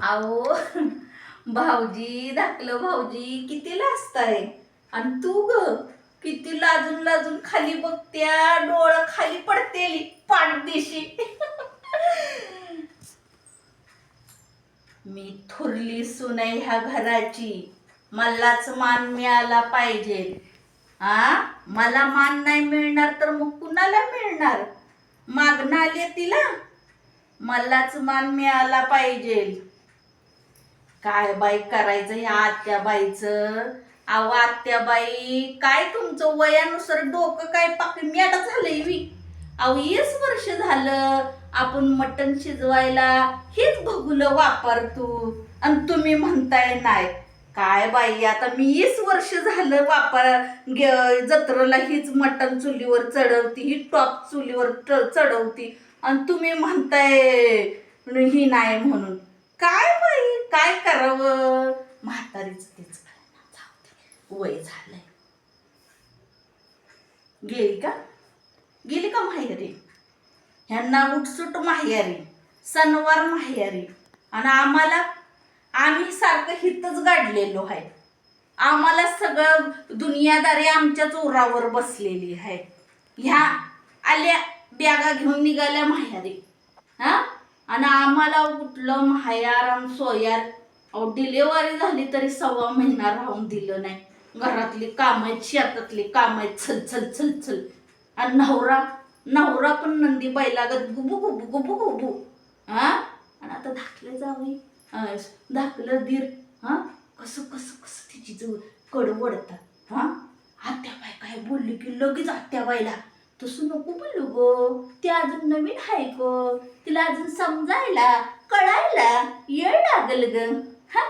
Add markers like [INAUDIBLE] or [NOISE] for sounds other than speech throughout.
अहो भाऊजी धाकलं भाऊजी किती लाजताय आणि तू ग किती लाजून लाजून खाली बघत्या डोळं खाली पडते पाठदिशी मी थुरली सुनाई ह्या घराची. मलाच मान मिळाला पाहिजे. आ? मला मान नाही मिळणार तर मग कुणाला मिळणार? मागणं आले तिला? मलाच मान मिळाला पाहिजे. काय बाई करायचं ह्या आत्याबाईचं अहो आत्याबाई काय तुमचं वयानुसार डोकं काय पाक मेट झालंय वी. अहो वीस वर्ष झालं आपण मटण शिजवायला हेच भगुलं वापरतो आणि तुम्ही म्हणताय नाही. काय बाई आता मी वीस वर्ष झालं वापर ग- जत्रेला हीच मटण चुलीवर चढवती ही टॉप चुलीवर च- चढवती. आणि तुम्ही म्हणताय ही नाही म्हणून. काय बाई? काय करावं? म्हातारीच तेच वय झालंय. गेली का? गेली का माहेरी? ह्यांना उठसूट माहेरी सणवार माहेरी. आणि आम्हाला आम्ही सारखं हितच गाडलेलो आहे. आम्हाला सगळं दुनियादारी आमच्या जोरावर बसलेली आहे. ह्या आल्या बॅगा घेऊन निघाल्या माहेरी. हा? आणि आम्हाला कुठलं मायार आणि सोयार. अहो डिलेवरी झाली तरी सव्वा महिना राहून दिलं नाही. घरातली काम आहेत शेतातली काम आहेत छल छल छल छल. आणि नवरा नवरा पण नंदी बैलागत गुबू गुबू गुबू गुबू. हा आणि आता धाकलं जावई. धाकलं दीर. हा? कसं कसं कसं तिची जवळ कडवडतात. वडतात हा? आत्याबाई काय बोलली की लगेच आत्याबाईला तसं नको बोलू गो. ती अजून नवीन आहे गो. तिला अजून समजायला कळायला येळ लागल ग. हा?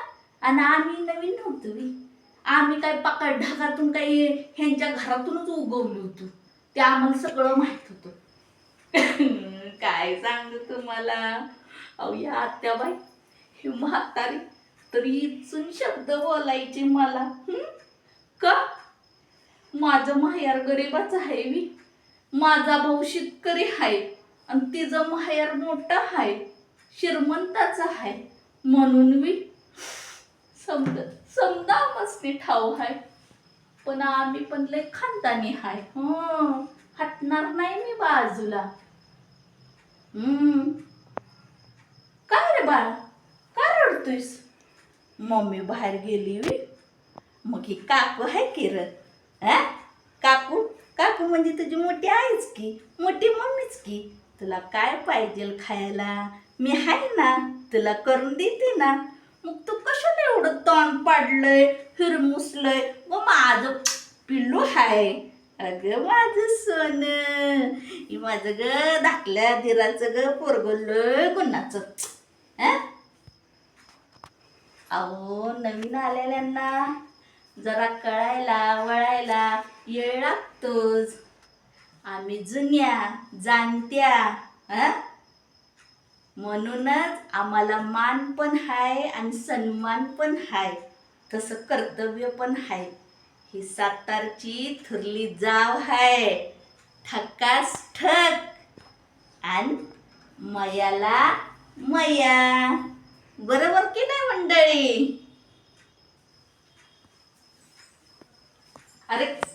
आणि आम्ही नवीन नव्हतो बी. आम्ही काय पकड ढगातून काही ह्यांच्या घरातूनच उगवलो होतो. ते आम्हाला सगळं माहीत होतं. [LAUGHS] काय सांगू तुम्हाला? अहो या आत्याबाई हे म्हातारी तरी इचून शब्द बोलायचे मला. का? माझं माहेर गरीबाच आहे मी माझा भाऊ शेतकरी आहे आणि तिचं माहेर मोठं आहे श्रीमंताचं आहे म्हणून मी समज समजा मस्ती ठाव आहे पण आम्ही पण लय खानदानी हाय. हं हटणार नाही मी बाजूला. हम्म काय रे बाळा? काय रडतोयस? मम्मी बाहेर गेली मग ही काकू आहे किरण र? काकू? काकू म्हणजे तुझी मोठी आईच की? मोठी मम्मीच की? तुला काय पाहिजे खायला? मी आहे ना तुला करून देते ना. मग तू कशाला एवढं तोंड पाडलंय हिरमुसलंय व माझं पिल्लू हाय. अगं माझं सोन. माझं ग धाकल्या धीराचं ग पोरगलं गुन्हाचं अहो नवीन आलेल्यांना जरा कळायला वळायला येळ लागतोच आम्ही जुन्या जाणत्या हं? म्हणूनच आम्हाला मान पण हाय आणि सन्मान पण हाय. तसं कर्तव्य पण हाय. ही सातारची थुरली जाव हाय. ठकास ठक. आणि मयाला मया. बरोबर की नाही मंडळी? अरे